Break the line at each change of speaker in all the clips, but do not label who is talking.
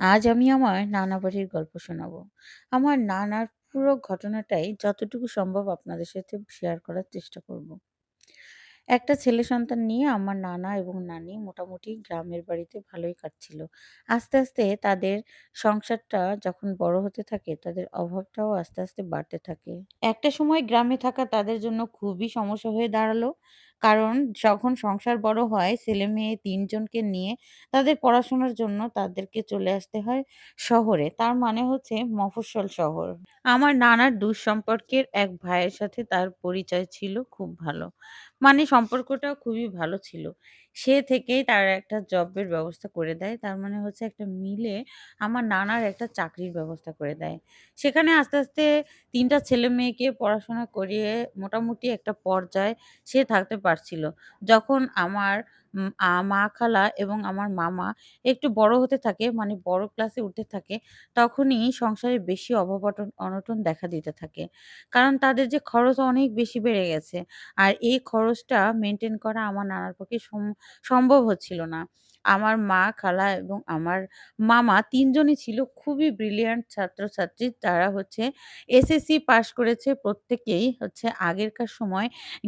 আজ আমি আমার নানা বাড়ির গল্প শোনাবো। আমার নানার পুরো ঘটনাটাই যতটুকু সম্ভব আপনাদের সাথে শেয়ার করার চেষ্টা করব। একটা ছেলে সন্তান নিয়ে আমার নানা এবং নানি মোটামুটি গ্রামের বাড়িতে ভালোই কাটছিল। আস্তে, আস্তে তাদের সংসারটা যখন বড় হতে থাকে, তাদের অভাবটাও আস্তে, আস্তে বাড়তে থাকে। একটা সময় গ্রামে থাকা তাদের জন্য খুবই সমস্যা হয়ে দাঁড়াল। কারণ যখন সংসার বড় হয়, ছেলে-মেয়ে তিনজনকে নিয়ে তাদের পড়াশোনার জন্য তাদেরকে চলে আসতে হয় শহরে। তার মানে হচ্ছে মফস্বল শহর। আমার নানার দূর সম্পর্কের এক ভাইয়ের সাথে তার পরিচয় ছিল খুব ভালো। মানে সম্পর্কটা খুবই ভালো ছিল। সে থেকেই তার একটা জবের ব্যবস্থা করে দেয়। তার মানে হচ্ছে একটা মিলে আমার নানার একটা চাকরির ব্যবস্থা করে দেয়। সেখানে আস্তে, আস্তে ৩ টা ছেলে-মেয়েকে পড়াশোনা করিয়ে মোটামুটি একটা পর্যায়ে সে থাকতে পারছিল। যখন আমার আ মা, খালা এবং আমার মামা একটু বড় হতে থাকে, মানে বড় ক্লাসে উঠতে থাকে, তখনই সংসারে বেশি অভাব-অটন অনটন দেখা দিতে থাকে। কারণ তাদের যে খরচ অনেক বেশি বেড়ে গেছে। আর এই খরচটা মেইনটেইন করা আমার নানার পক্ষে সম সম্ভব হচ্ছিল না। আমার মা, খালা এবং আমার মামা ৩ জনই ছিল খুবই ব্রিলিয়ান্ট ছাত্রছাত্রী। তারা হচ্ছে এসএসসি পাস করেছে প্রত্যেকেই হচ্ছে আগেরকার সময়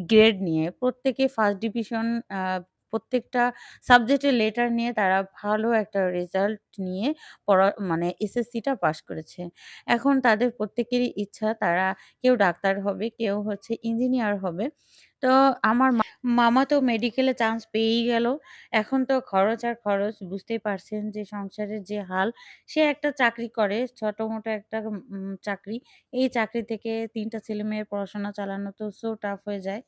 গ্রেড নিয়ে। প্রত্যেকে ফার্স্ট ডিভিশন প্রত্যেকটা সাবজেক্টের লেটার নিয়ে তারা ভালো একটা রেজাল্ট নিয়ে পড়া মানে এসএসসিটা পাস করেছে। এখন তাদের প্রত্যেকেরই ইচ্ছা তারা কেউ ডাক্তার হবে, কেউ হচ্ছে ইঞ্জিনিয়ার হবে। তো আমার মামা তো মেডিকেলে চান্স পেয়েই গেল। এখন তো খরচ আর খরচ বুঝতেই পারছেন যে সংসারের যে হাল। সে একটা চাকরি করে ছোট-মোটো একটা চাকরি। এই চাকরি থেকে ৩ ছেলে মেয়ের পড়াশোনা চালানো তো সো টাফ হয়ে যায়।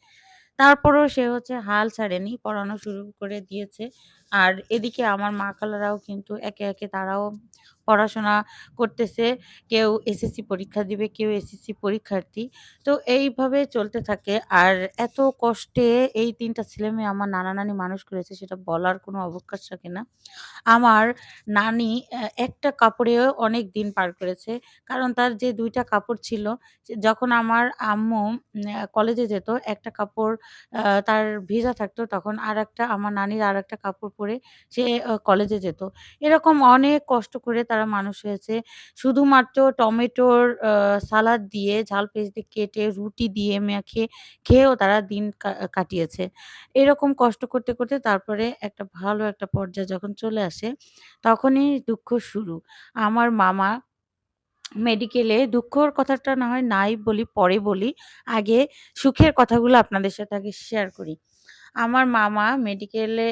তারপরেও সে হচ্ছে হাল ছাড়েনি, পড়ানো শুরু করে দিয়েছে। আর এদিকে আমার মা খালারাও কিন্তু একে, একে তারাও পড়াশোনা করতেছে। কেউ এসএসসি পরীক্ষা দিবে, কেউ এসএসসি পরীক্ষার্থী। তো এইভাবে চলতে থাকে। আর এত কষ্টে এই ৩ টা ছেলেমেয়ে আমার নানা-নানি মানুষ করেছে সেটা বলার কোনো অবকাশ থাকে না। আমার নানি একটা কাপড়েও অনেক দিন পার করেছে। কারণ তার যে দুইটা কাপড় ছিল, যখন আমার আম্মু কলেজে যেত, একটা কাপড় তার ভিজা থাকতো তখন আর একটা আমার নানির আর একটা কাপড় পরে সে কলেজে যেত। এরকম অনেক কষ্ট করে তারা মানুষ হয়েছে। শুধুমাত্র টমেটোর সালাদ দিয়ে ঝাল পেঁয়াজ দিয়ে কেটে রুটি দিয়ে মেখে খেয়েও তারা দিন কাটিয়েছে। এরকম কষ্ট করতে, করতে তারপরে একটা ভালো একটা পর্যায়ে যখন চলে আসে, তখনই দুঃখ শুরু। আমার মামা মেডিকেলে দুঃখর কথাটা না হয় নাই বলি, পরে বলি। আগে সুখের কথাগুলো আপনাদের সাথে আগে শেয়ার করি। আমার মামা মেডিকেলে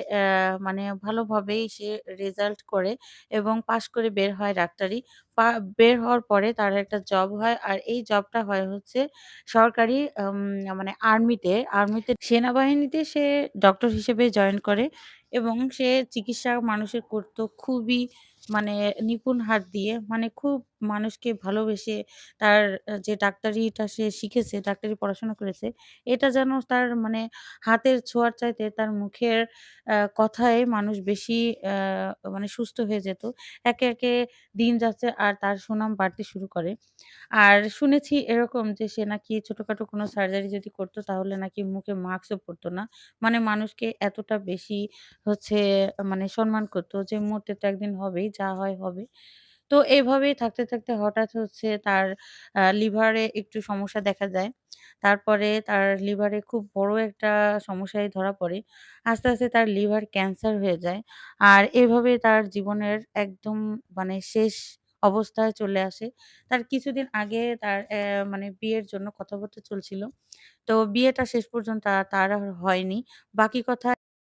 মানে ভালোভাবেই সে রেজাল্ট করে এবং পাশ করে বের হয় ডাক্তারি। বের হওয়ার পরে তার একটা জব হয়। আর এই জবটা হয় হচ্ছে সরকারি মানে আর্মিতে, আর্মিতে সেনাবাহিনীতে সে ডক্টর হিসেবে জয়েন করে এবং সে চিকিৎসা মানুষের করতো খুবই মানে নিপুণ হাত দিয়ে। মানে খুব মানুষকে ভালোবেসে তার যে ডাক্তারিটা সে শিখেছে, ডাক্তারি পড়াশোনা করেছে, এটা যেন তার মানে হাতের ছোঁয়ার চাইতে তার মুখের কথায় মানুষ বেশি আ মানে সুস্থ হয়ে যেত। একে, একে দিন যাচ্ছে আর তার সুনাম বাড়তে শুরু করে। আর শুনেছি এরকম যে সে নাকি ছোটখাটো কোনো সার্জারি যদি করতো তাহলে নাকি মুখে মাস্কও পরত না। মানে মানুষকে এতটা বেশি হচ্ছে মানে সম্মান করতো যে মরতে তো একদিন হবেই, যা হয় হবে। তো এভাবেই থাকতে, থাকতে হঠাৎ হচ্ছে তার লিভারে একটু সমস্যা দেখা যায়। তারপরে তার লিভারে খুব বড় একটা সমস্যায় ধরা পড়ে। আস্তে, আস্তে তার লিভার ক্যান্সার হয়ে যায়। আর এভাবে তার জীবনের একদম মানে শেষ অবস্থায় চলে আসে। তার কিছুদিন আগে তার মানে বিয়ের জন্য কথাবার্তা চলছিল। তো বিয়েটা শেষ পর্যন্ত তার আর হয়নি। বাকি কথা